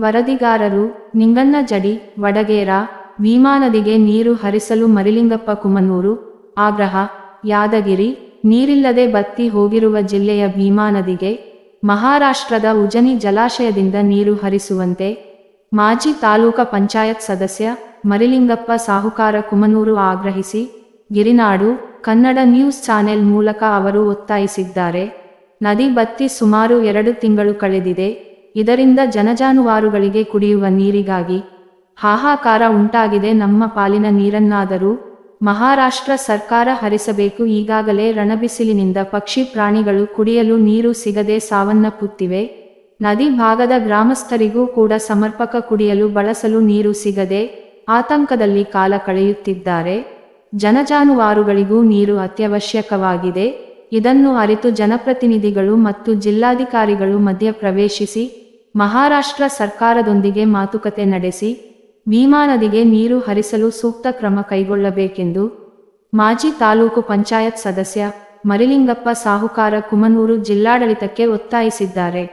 ವರದಿಗಾರರು, ನಿಂಗಣ್ಣ ಜಡಿ, ವಡಗೇರ ಭೀಮಾನದಿಗೆ ನೀರು ಹರಿಸಲು ಮರಿಲಿಂಗಪ್ಪ ಕುಮನೂರು, ಆಗ್ರಹ, ಯಾದಗಿರಿ, ನೀರಿಲ್ಲದೆ ಬತ್ತಿ ಹೋಗಿರುವ ಜಿಲ್ಲೆಯ ಭೀಮಾನದಿಗೆ ಮಹಾರಾಷ್ಟ್ರದ ಉಜನಿ ಜಲಾಶಯದಿಂದ ನೀರು ಹರಿಸುವಂತೆ, ಮಾಜಿ ತಾಲೂಕ ಪಂಚಾಯತ್ ಸದಸ್ಯ, ಮರಿಲಿಂಗಪ್ಪ ಸಾಹುಕಾರ ಕುಮನೂರು ಆಗ್ರಹಿಸಿ, ಗಿರಿನಾಡು, ಕನ್ನಡ ನ್ಯೂಸ್ ಚಾನೆಲ್ ಮೂಲಕ ಅವರು ಒತ್ತಾಯಿಸಿದ್ದಾರೆ. ನದಿ ಬತ್ತಿ ಸುಮಾರು ಎರಡು ತಿಂಗಳು ಕಳೆದಿದೆ. ಇದರಿಂದ ಜನಜಾನುವಾರುಗಳಿಗೆ ಕುಡಿಯುವ ನೀರಿಗಾಗಿ ಹಾಹಾಕಾರ ಉಂಟಾಗಿದೆ. ನಮ್ಮ ಪಾಲಿನ ನೀರನ್ನಾದರೂ ಮಹಾರಾಷ್ಟ್ರ ಸರ್ಕಾರ ಹರಿಸಬೇಕು. ಈಗಾಗಲೇ ರಣಬಿಸಿಲಿನಿಂದ ಪಕ್ಷಿ ಪ್ರಾಣಿಗಳು ಕುಡಿಯಲು ನೀರು ಸಿಗದೆ ಸಾವನ್ನಪ್ಪುತ್ತಿವೆ. ನದಿ ಭಾಗದ ಗ್ರಾಮಸ್ಥರಿಗೂ ಕೂಡ ಸಮರ್ಪಕ ಕುಡಿಯಲು ಬಳಸಲು ನೀರು ಸಿಗದೆ ಆತಂಕದಲ್ಲಿ ಕಾಲ ಕಳೆಯುತ್ತಿದ್ದಾರೆ. ಜನಜಾನುವಾರುಗಳಿಗೂ ನೀರು ಅತ್ಯವಶ್ಯಕವಾಗಿದೆ. ಇದನ್ನು ಅರಿತು ಜನಪ್ರತಿನಿಧಿಗಳು ಮತ್ತು ಜಿಲ್ಲಾಧಿಕಾರಿಗಳು ಮಧ್ಯ ಪ್ರವೇಶಿಸಿ ಮಹಾರಾಷ್ಟ್ರ ಸರ್ಕಾರದೊಂದಿಗೆ ಮಾತುಕತೆ ನಡೆಸಿ, ಭೀಮಾ ನದಿಗೆ ನೀರು ಹರಿಸಲು ಸೂಕ್ತ ಕ್ರಮ ಕೈಗೊಳ್ಳಬೇಕೆಂದು ಮಾಜಿ ತಾಲೂಕು ಪಂಚಾಯತ್ ಸದಸ್ಯ ಮರಿಲಿಂಗಪ್ಪ ಸಾಹುಕಾರ ಕುಮನೂರು ಜಿಲ್ಲಾಡಳಿತಕ್ಕೆ ಒತ್ತಾಯಿಸಿದ್ದಾರೆ.